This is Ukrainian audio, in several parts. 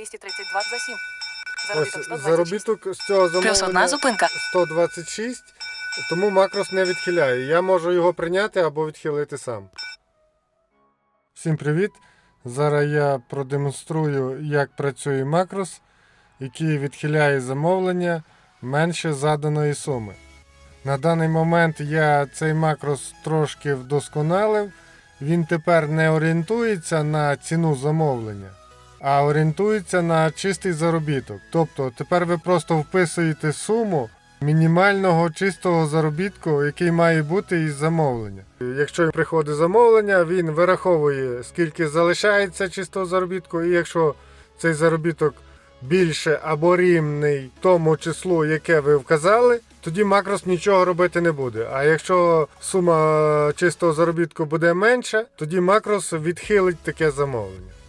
232 за 7. Ось Заробіток 126. заробіток з цього замовлення Плюс одна зупинка. 126, тому макрос не відхиляє. Я можу його прийняти або відхилити сам. Всім привіт! Зараз я продемонструю, як працює макрос, який відхиляє замовлення менше заданої суми. На даний момент я цей макрос трошки вдосконалив. Він тепер не орієнтується на ціну замовлення, а орієнтується на чистий заробіток. Тобто тепер ви просто вписуєте суму мінімального чистого заробітку, який має бути із замовлення. Якщо приходить замовлення, він вираховує, скільки залишається чистого заробітку, і якщо цей заробіток більше або рівний тому числу, яке ви вказали, тоді макрос нічого робити не буде. А якщо сума чистого заробітку буде менша, тоді макрос відхилить таке замовлення.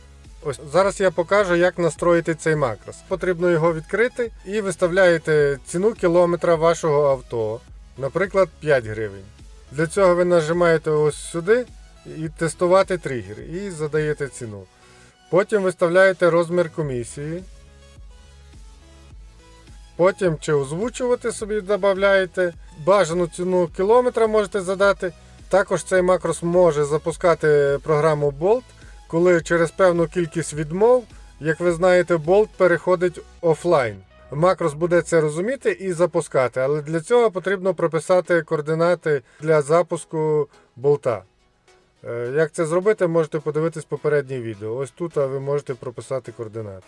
Ось зараз я покажу, як настроїти цей макрос. Потрібно його відкрити і виставляєте ціну кілометра вашого авто, наприклад, 5 гривень. Для цього ви нажимаєте ось сюди і тестувати тригер і задаєте ціну. Потім виставляєте розмір комісії. Потім чи озвучувати собі додаєте. Бажану ціну кілометра можете задати. Також цей макрос може запускати програму Bolt, коли через певну кількість відмов, як ви знаєте, Bolt переходить офлайн. Макрос буде це розуміти і запускати, але для цього потрібно прописати координати для запуску болта. Е, Як це зробити, можете подивитись попереднє відео. Ось тут ви можете прописати координати.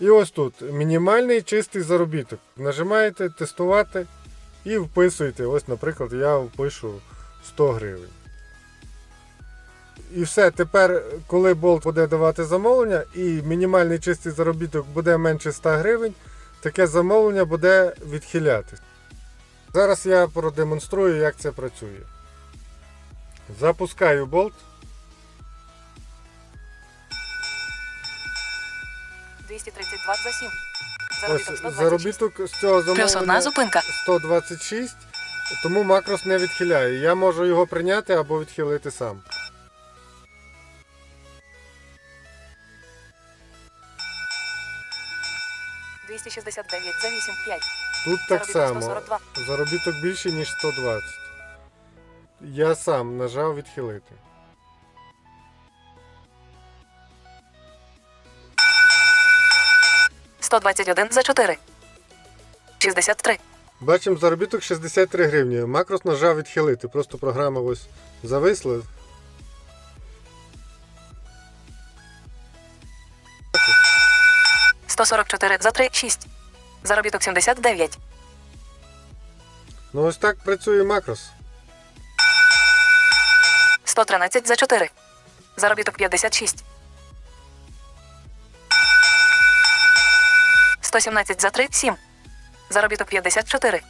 І ось тут мінімальний чистий заробіток. Нажимаєте тестувати і вписуєте. Ось, наприклад, я впишу 100 гривень. І все, тепер, коли болт буде давати замовлення, і мінімальний чистий заробіток буде менше 100 гривень, таке замовлення буде відхилятись. Зараз я продемонструю, як це працює. Запускаю болт. 232 за 7. Заробіток 126. заробіток з цього замовлення зупинка. 126, тому макрос не відхиляє. Я можу його прийняти або відхилити сам. – 269 за 8. 5. Тут так само. 142. Заробіток більше, ніж 120. Я сам нажав відхилити. – 121 за 4. 63. Бачимо заробіток 63 гривні. Макрос нажав відхилити. Просто програма ось зависла. – 144 за 3. 6. Заробіток 79. Ну ось так працює макрос. 113 за 4. Заробіток 56. 117 за 3. 7. Заробіток 54.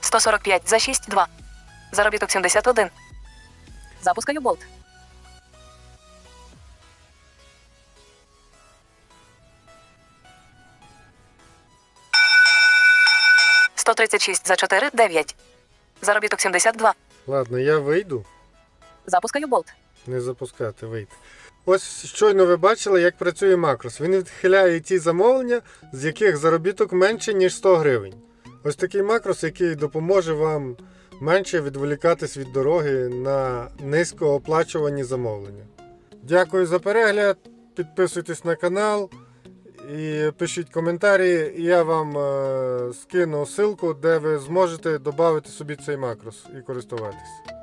145 за 6. 2. Заробіток 71. Запускаю болт. Сто тридцять шість за чотири дев'ять. Заробіток 72. Ладно, я вийду. Запускаю болт. Не запускати, вийти. Ось щойно ви бачили, як працює макрос. Він відхиляє ті замовлення, з яких заробіток менше, ніж 100 гривень. Ось такий макрос, який допоможе вам менше відволікатись від дороги на низькооплачувані замовлення. Дякую за перегляд. Підписуйтесь на канал і пишіть коментарі. І я вам е, скину ссылку, де ви зможете додати собі цей макрос і користуватись.